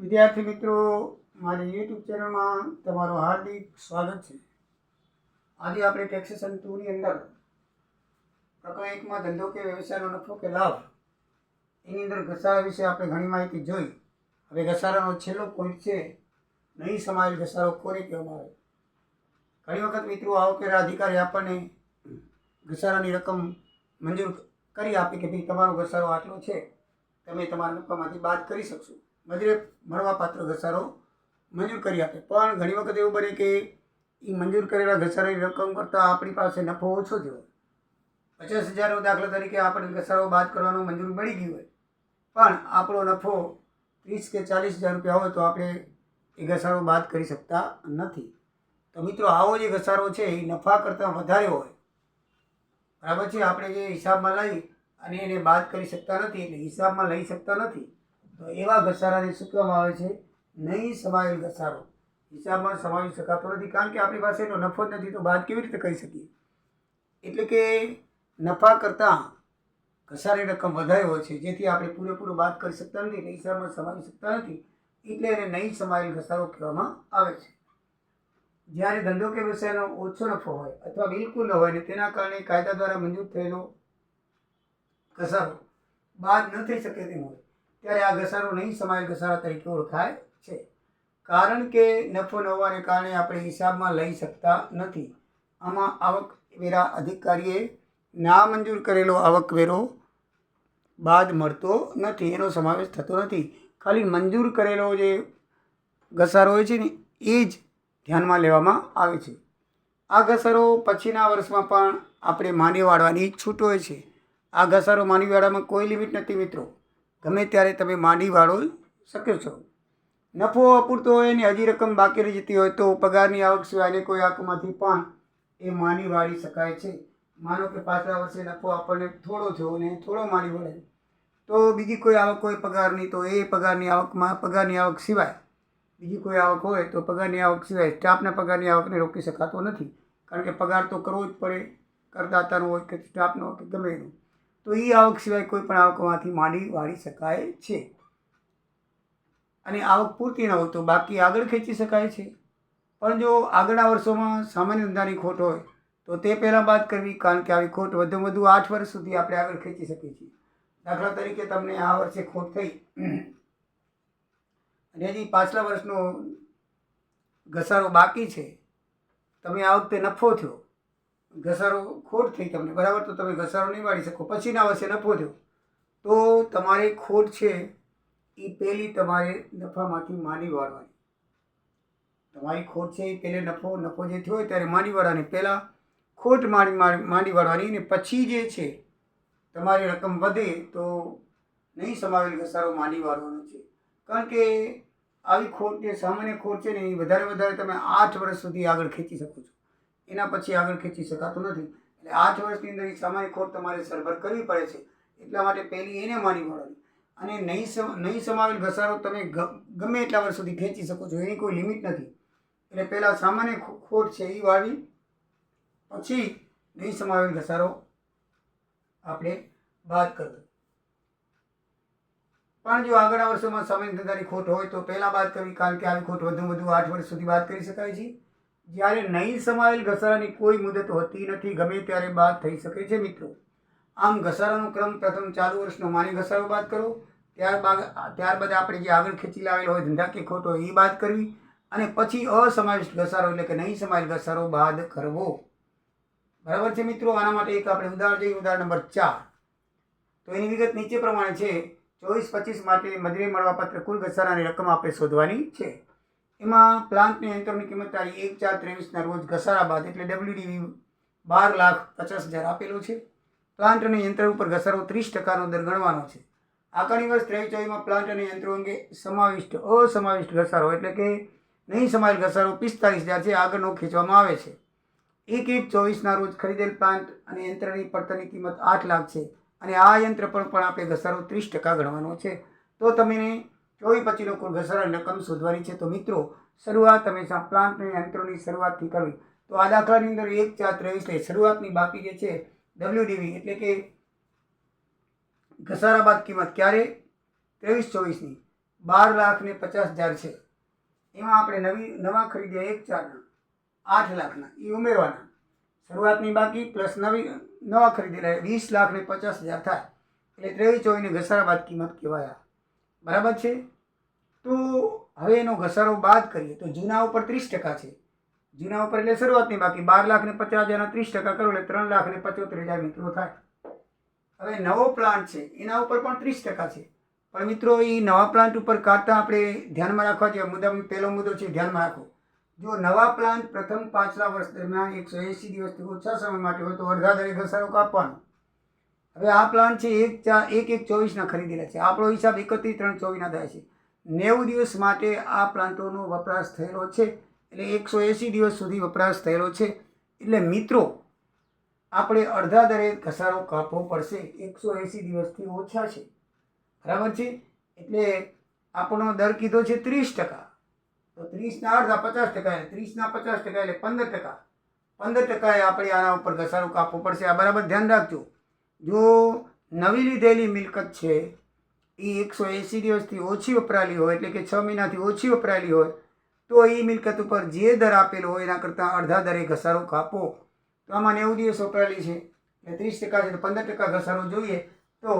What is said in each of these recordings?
વિદ્યાર્થી મિત્રો, મારી યુટ્યુબ ચેનલમાં તમારું હાર્દિક સ્વાગત છે. આજે આપણે ટેક્સેશન ટુની અંદર પ્રકરણ એકમાં ધંધો કે વ્યવસાયનો નફો કે લાભ એની અંદર ઘસારા વિશે આપણે ઘણી માહિતી જોઈ. હવે ઘસારાનો છેલ્લો પોઈન્ટ છે, નહીં સમાયેલ ઘસારો કોને કહેવામાં આવે? ઘણી વખત મિત્રો આવકવેરા અધિકારી આપણને ઘસારાની રકમ મંજૂર કરી આપે કે ભાઈ તમારો ઘસારો આટલો છે, તમે તમારા નફામાંથી બાદ કરી શકશો. મજૂરે મળવાપાત્ર ઘસારો મંજૂર કરી આપે. પણ ઘણી વખત એવું બને કે એ મંજૂર કરેલા ઘસારાની રકમ કરતાં આપણી પાસે નફો ઓછો થયો પચાસ હજારનો દાખલા તરીકે આપણે ઘસારો બાદ કરવાનું મંજૂર મળી ગયું હોય. પણ આપણો નફો ત્રીસ કે ચાલીસ હજાર રૂપિયા હોય તો આપણે એ ઘસારો બાદ કરી શકતા નથી. તો મિત્રો, આવો જે ઘસારો છે એ નફા કરતાં વધારે હોય. બરાબર છે? આપણે જે હિસાબમાં લઈ અને એને બાદ કરી શકતા નથી, એટલે હિસાબમાં લઈ શકતા નથી. તો એવા ઘસારાને શું કહેવામાં આવે છે? નહીં સમાયેલ ઘસારો. હિસાબમાં સમાવી શકાતો નથી. કારણ કે આપણી પાસે એનો નફો જ નથી. તો બાદ કેવી રીતે કહી શકીએ? એટલે કે નફા કરતાં ઘસારી રકમ વધારે હોય છે. જેથી આપણે પૂરેપૂરું બાદ કરી શકતા નથી એટલે હિસાબમાં સમાવી શકતા નથી. એટલે એને નહીં સમાયેલ ઘસારો કહેવામાં આવે છે. જ્યારે ધંધો કે વ્યવસાયનો ઓછો નફો હોય અથવા બિલકુલ ન હોય ને તેના કારણે કાયદા દ્વારા મંજૂર થયેલો ઘસારો બાદ ન થઈ શકે તેમ હોય ત્યારે આ ઘસારો નહીં સમાયેલ ઘસારા તરીકે ઓળખાય છે. કારણ કે નફો ન હોવાને કારણે આપણે હિસાબમાં લઈ શકતા નથી. આમાં આવકવેરા અધિકારીએ ના મંજૂર કરેલો આવકવેરો બાદ મળતો નથી, એનો સમાવેશ થતો નથી. ખાલી મંજૂર કરેલો જે ઘસારો હોય છે ને, એ જ ધ્યાનમાં લેવામાં આવે છે. આ ઘસારો પછીના વર્ષમાં પણ આપણે માની વાળવાની છૂટ હોય છે. આ ઘસારો માંડી વાળવામાં કોઈ લિમિટ નથી, મિત્રો. ગમે ત્યારે તમે માંડી વાળો શકો છો. નફો અપૂરતો હોય અને હજી રકમ બાકી રહી જતી હોય તો પગારની આવક સિવાયને કોઈ આવકમાંથી પણ એ માંડી વાળી શકાય છે. માનો કે પાછલા વર્ષે નફો આપણને થોડો થયો ને થોડો માંડી વળે. તો બીજી કોઈ આવક હોય પગારની તો એ પગારની આવકમાં પગારની આવક સિવાય બીજી કોઈ આવક હોય તો પગારની આવક સિવાય સ્ટાફના પગારની આવકને રોકી શકાતો નથી. કારણ કે પગાર તો કરવો જ પડે. કરદાતાનો હોય કે સ્ટાફનો હોય કે ગમે એનો. તો એ આવક સિવાય કોઈ પણ આવકમાંથી માંડી વાળી શકાય છે. અને આવક પૂરતી ન હોય તો બાકી આગળ ખેંચી શકાય છે. પણ જો આગળના વર્ષોમાં સામાન્ય ધંધાની ખોટ હોય, તો તે પહેલાં બાદ કરવી, કારણ કે આવી ખોટ વધુમાં વધુ આઠ વર્ષ સુધી આપણે આગળ ખેંચી શકીએ છીએ. દાખલા તરીકે તમને આ વર્ષે ખોટ થઈ. અને હજી પાછલા વર્ષનો ઘસારો બાકી છે. તમે આ વખતે નફો થયો. ઘસારો ખોટ થઈ તમને, બરાબર? તો તમે ઘસારો નહીં વાળી શકો. પછીના વર્ષે નફો થયો. તો તમારી ખોટ છે એ પહેલી તમારે નફામાંથી માંડી વાળવાની. તમારી ખોટ છે એ પહેલે નફો નફો જે થયો હોય ત્યારે માંડી વાળવાની પહેલાં ખોટ માની માંડી વાળવાની અને પછી જે છે તમારી રકમ વધે તો નહીં સમાવેલ ઘસારો માંડી વાળવાનો છે. કારણ કે આવી ખોટ જે સામાન્ય ખોટ છે ને એ વધારે વધારે તમે આઠ વર્ષ સુધી આગળ ખેંચી શકો છો. એના પછી આગળ ખેંચી શકાતું નથી. એટલે આઠ વર્ષની અંદર એ સામાન્ય ખોટ તમારે સરભર કરવી પડે છે. એટલા માટે પહેલી એને માની વાળવાની. અને નહીં સમ, નહીં સમાવેલ ઘસારો તમે ગમે એટલા વર્ષ સુધી ખેંચી શકો છો, એની કોઈ લિમિટ નથી. એટલે પહેલાં સામાન્ય ખોટ છે એ વાળવી, પછી નહીં સમાવેલ ઘસારો આપણે બાદ કરવો. પણ જો આગળના વર્ષોમાં સામાન્ય ધંધાની ખોટ હોય તો પહેલાં બાદ કરવી, કારણ કે આવી ખોટ વધુ વધુ આઠ વર્ષ સુધી બાદ કરી શકાય છે. જ્યારે નહીં સમાયેલ ઘસારાની કોઈ મુદત હોતી નથી, ગમે ત્યારે બાદ થઈ શકે છે મિત્રો. આમ ઘસારાનો ક્રમ પ્રથમ ચાલુ વર્ષનો માની ઘસારો બાદ કરો. ત્યારબાદ ત્યારબાદ આપણે જે આગળ ખેંચી લાવેલો હોય ધંધા કે ખોટો એ બાદ કરવી અને પછી અસમાવિષ્ટ ઘસારો એટલે કે નહીં સમાયેલ ઘસારો બાદ કરવો. બરાબર છે મિત્રો? આના માટે એક આપણે ઉદાહરણ જોઈએ, ઉદાહરણ નંબર ચાર. તો એની વિગત નીચે પ્રમાણે છે, ચોવીસ પચીસ માટે મજૂરી મળવાપાત્ર કુલ ઘસારાની રકમ આપણે શોધવાની છે. એમાં પ્લાન્ટની યંત્રોની કિંમત તારીખ એક ચાર ત્રેવીસના રોજ ઘસારા બાદ એટલે ડબલ્યુડીવી બાર લાખ પચાસ હજાર આપેલો છે. પ્લાન્ટ અને યંત્ર ઉપર ઘસારો ત્રીસ ટકાનો દર ગણવાનો છે. આગામી વર્ષ ત્રેવીસ ચોવીસમાં પ્લાન્ટ અને યંત્રો અંગે સમાવિષ્ટ અસમાવિષ્ટ ઘસારો એટલે કે નહીં સમાયેલ ઘસારો પિસ્તાલીસ હજાર છે આગળનો ખેંચવામાં આવે છે. એક એક ચોવીસના રોજ ખરીદેલ પ્લાન્ટ અને યંત્રની પડતરની કિંમત આઠ લાખ છે. અને આ યંત્ર પર પણ આપણે ઘસારો ત્રીસ ટકા ગણવાનો છે. તો તમે ચોવીસ પછીનો કુલ ઘસારાની રકમ શોધવાની છે. તો મિત્રો, શરૂઆત હંમેશા પ્લાન્ટ અને યંત્રોની શરૂઆતથી કરવી. તો આ દાખલાની અંદર એક ચાર ત્રેવીસ એટલે શરૂઆતની બાકી જે છે ડબલ્યુડીવી એટલે કે ઘસારા બાદ કિંમત ક્યારે? ત્રેવીસ ચોવીસની. બાર લાખ ને પચાસ હજાર છે. એમાં આપણે નવી, નવા ખરીદ્યા એક ચારના આઠ લાખના એ ઉમેરવાના. શરૂઆતની બાકી પ્લસ નવી, નવા ખરીદેલા વીસ લાખ ને પચાસ હજાર થાય. એટલે ત્રેવીસ ચોવીસની ઘસારા બાદ કિંમત કહેવાય. બરાબર છે? તો હવે એનો ઘસારો બાદ કરીએ. તો જૂના ઉપર ત્રીસ ટકા છે. જૂના ઉપર એટલે શરૂઆતની બાકી બાર લાખ ને પચાસ હજારના ત્રીસ ટકા કરો એટલે ત્રણ લાખ ને પચોતેર હજાર મિત્રો થાય. હવે નવો પ્લાન્ટ છે. એના ઉપર પણ ત્રીસ ટકા છે. પણ મિત્રો, એ નવા પ્લાન્ટ ઉપર કાઢતા આપણે ધ્યાનમાં રાખવા જેવા મુદ્દા, પહેલો મુદ્દો છે ધ્યાનમાં રાખો. જો નવા પ્લાન્ટ પ્રથમ પાછલા વર્ષ દરમિયાન એકસો એંસી દિવસથી ઓછા સમય માટે હોય તો અડધા દરે ઘસારો કાપવાનો. હવે આ પ્લાન્ટ છે, એક ચાર એક એક ચોવીસના ખરીદેલા છે. આપણો હિસાબ એકત્રીસ ત્રણ ચોવીસના થાય છે. નેવું દિવસ માટે આ પ્લાન્ટોનો વપરાશ થયેલો છે, એટલે એકસો એંસી દિવસ સુધી વપરાશ થયેલો છે. એટલે મિત્રો, આપણે અડધા દરે ઘસારો કાપવો પડશે. એકસો એંસી દિવસથી ઓછા છે. બરાબર છે? એટલે આપણો દર કીધો છે ત્રીસ ટકા. તો ત્રીસના અડધા પચાસ ટકા ત્રીસના પચાસ ટકા એટલે પંદર ટકા. પંદર ટકાએ આપણે આના ઉપર ઘસારો કાપવો પડશે. આ બરાબર ધ્યાન રાખજો. જો નવી લીધેલી મિલકત છે એ એકસો એંસી દિવસથી ઓછી વપરાયેલી હોય, એટલે કે છ મહિનાથી ઓછી વપરાયેલી હોય, તો એ મિલકત ઉપર જે દર આપેલો હોય, એના કરતાં અડધા દરે ઘસારો કાપો. તો આમાં નેવું દિવસ વપરાયેલી છે, એટલે ત્રીસ ટકા છે પંદર ટકા ઘસારો જોઈએ. તો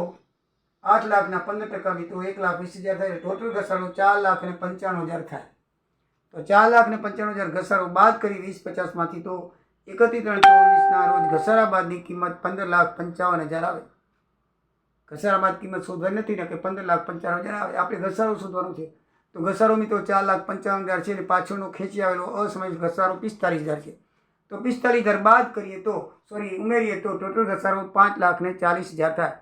આઠ લાખના પંદર ટકા મિત્રો, એક લાખ વીસ હજાર થાય ટોટલ ઘસારો ચાર લાખ અને પંચાણું હજાર થાય. તો ચાર લાખ ને પંચાણું હજાર ઘસારો બાદ કરી વીસ પચાસમાંથી તો એકત્રીસ ત્રણ ચોવીસના રોજ ઘસારાબાદની કિંમત પંદર લાખ પંચાવન હજાર આવે. ઘસારાબાદ કિંમત શોધવાની નથી ને કે પંદર લાખ પંચાવન હજાર આવે. આપણે ઘસારો શોધવાનો છે. તો ઘસારો મિત્રો ચાર લાખ પંચાવન હજાર છે અને પાછળનો ખેંચી આવેલો અસમય ઘસારો પિસ્તાલીસ હજાર છે. તો પિસ્તાલીસ હજાર બાદ કરીએ તો સોરી ઉમેરીએ તો ટોટલ ઘસારો પાંચ લાખ ને ચાલીસ હજાર થાય.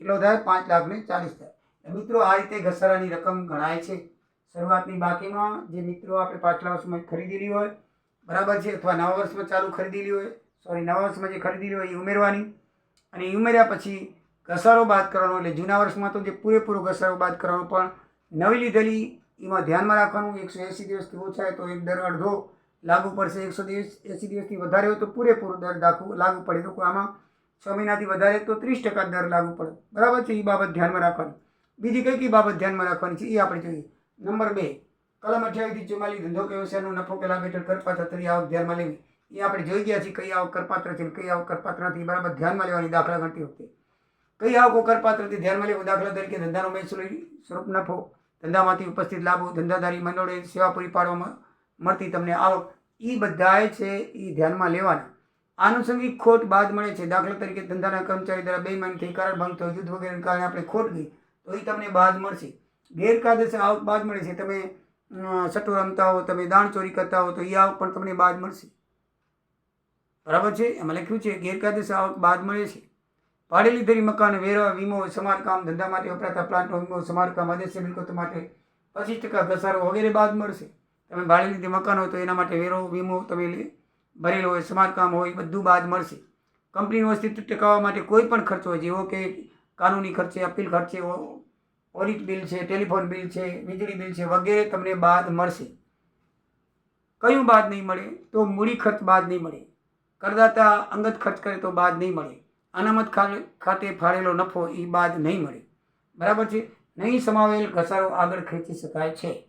કેટલો થાય? પાંચ લાખ ને ચાલીસ એટલે મિત્રો આ રીતે ઘસારાની રકમ ગણાય છે. શરૂઆતની બાકીમાં જે મિત્રો આપણે પાછલા વર્ષમાં ખરીદેલી હોય બરાબર છે? અથવા નવા વર્ષમાં ચાલુ ખરીદેલી હોય સોરી નવા વર્ષમાં જે ખરીદેલી હોય એ ઉમેરવાની. અને ઉમેર્યા પછી ઘસારો બાદ કરવાનો, એટલે જૂના વર્ષમાં તો જે પૂરેપૂરો ઘસારો બાદ કરવાનો, પણ નવી લીધેલી એમાં ધ્યાનમાં રાખવાનું, એકસો એંસી દિવસથી ઓછા તો એક દર અડધો લાગુ પડશે. એકસો દિવસ, એંસી દિવસથી વધારે હોય તો પૂરેપૂરો દર દાખવું લાગુ પડે. તો આમાં છ મહિનાથી વધારે તો ત્રીસ ટકા દર લાગુ પડે. બરાબર છે? એ બાબત ધ્યાનમાં રાખવાની. બીજી કઈ કઈ બાબત ધ્યાનમાં રાખવાની છે? એ આપણે જોઈએ. નંબર બે. કલમ અઠ્યાવીસથી ચુમ્માલીસ ધંધો કે વ્યવસાયનો નફો કે લાભ હેઠળ કરપાત્ર તરી આવક ધ્યાનમાં લેવી. એ આપણે જોઈ ગયા છીએ કઈ આવક કરપાત્ર છે કઈ આવક કરપાત્ર નથી બરાબર ધ્યાનમાં લેવાની દાખલા ગણતી વખતે. કઈ આવકો કરપાત્રથી ધ્યાનમાં લેવું? દાખલા તરીકે ધંધાનો મહેસૂલી સ્વરૂપ નફો. ધંધામાંથી ઉપસ્થિત લાભો, ધંધાદારી મંડળે સેવા પૂરી પાડવામાં મળતી તમને આવક. એ બધાએ છે એ ધ્યાનમાં લેવાના. આનુષંગિક ખોટ બાદ મળે છે. દાખલા તરીકે ધંધાના કર્મચારી દ્વારા બેમાન થઈ કારણ ભંગ થયો, યુદ્ધ વગેરેને કારણે આપણે ખોટ ગઈ, તો એ તમને બાદ મળશે. ગેરકાયદેસર આવક બાદ મળે છે. તમે સટ્ટો રમતા હો, તમે દાણ ચોરી કરતા હો, તો એ આવક પણ તમને બાદ મળશે. બરાબર છે? એમાં લખ્યું છે, ગેરકાયદેસર આવક બાદ મળે છે. ભાડે લીધેલી મકાન વેરા, વીમો, સમારકામ, ધંધા માટે વપરાતા પ્લાન્ટનો વીમો, સમારકામ આદેશ મિલકતો માટે પચીસ ટકા ઘસારો વગેરે બાદ મળશે. તમે ભાડે લીધે મકાન હોય તો એના માટે વેરો, વીમો તમે ભરેલો હોય, સમારકામ હોય બધું બાદ મળશે. કંપનીનું અસ્તિત્વ ટકાવવા માટે કોઈ પણ ખર્ચ હોય, જેવો કે કાનૂની ખર્ચે, અપીલ ખર્ચે ઓ- ઓડિટ બિલ છે, ટેલિફોન બિલ છે, વીજળી બિલ છે, વગેરે તમને બાદ મળશે. કયું બાદ નહીં મળે? તો મૂડી ખર્ચ બાદ નહીં મળે. કરદાતા અંગત ખર્ચ કરે તો બાદ નહીં મળે. અનામત ખાતે ફાળેલો નફો એ બાદ નહીં મળે. બરાબર છે? નહીં સમાવેલ ઘસારો આગળ ખેંચી શકાય છે.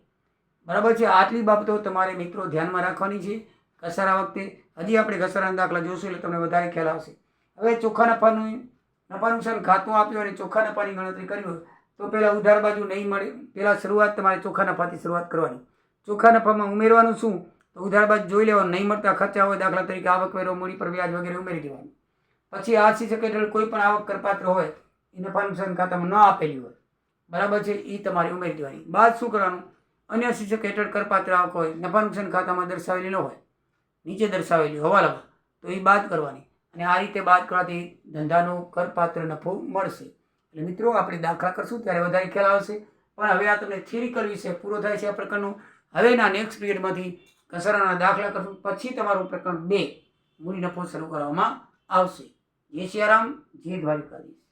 બરાબર છે? આટલી બાબતો તમારે મિત્રો ધ્યાનમાં રાખવાની છે. ઘસારા વખતે હજી આપણે ઘસારાના દાખલા જોશું એટલે તમને વધારે ખ્યાલ આવશે. હવે ચોખ્ખા નફાનું નફા નુકસાન ખાતું આપ્યું અને ચોખ્ખા નફાની ગણતરી કરી તો પહેલાં ઉધાર બાજુ નહીં મળે. પહેલાં શરૂઆત તમારે ચોખ્ખા નફાથી શરૂઆત કરવાની. ચોખ્ખા નફામાં ઉમેરવાનું શું? તો ઉધાર બાજુ જોઈ લેવાનું. નહીં મળતા ખર્ચા હોય દાખલા તરીકે આવકવેરો મૂડી પર વ્યાજ વગેરે ઉમેરી દેવાનું. પછી આ શિક્ષક હેઠળ કોઈ પણ આવક કરપાત્ર હોય એ નફા ખાતામાં ન આપેલી હોય. બરાબર છે? એ તમારે ઉમેરી દેવાની. બાદ શું કરવાનું? અન્ય શિક્ષક હેઠળ કરપાત્ર આવક હોય નફા ખાતામાં દર્શાવેલી ન હોય. નીચે દર્શાવેલી, હવાલામાં. તો એ બાદ કરવાની. અને આ રીતે બાદ કરવાથી ધંધાનો કરપાત્ર નફો મળશે. એટલે મિત્રો, આપણે દાખલા કરશું, ત્યારે વધારે ખ્યાલ આવશે. પણ હવે આ તમને થિયરિકલ વિશે પૂરો થાય છે આ પ્રકરણનું. હવેના નેક્સ્ટ પીરિયડમાંથી કસરાના દાખલા કરશું. પછી તમારું પ્રકરણ બે મૂડી નફો શરૂ કરવામાં આવશે. જય સિયારામ જય દ્વારિકાધીશ.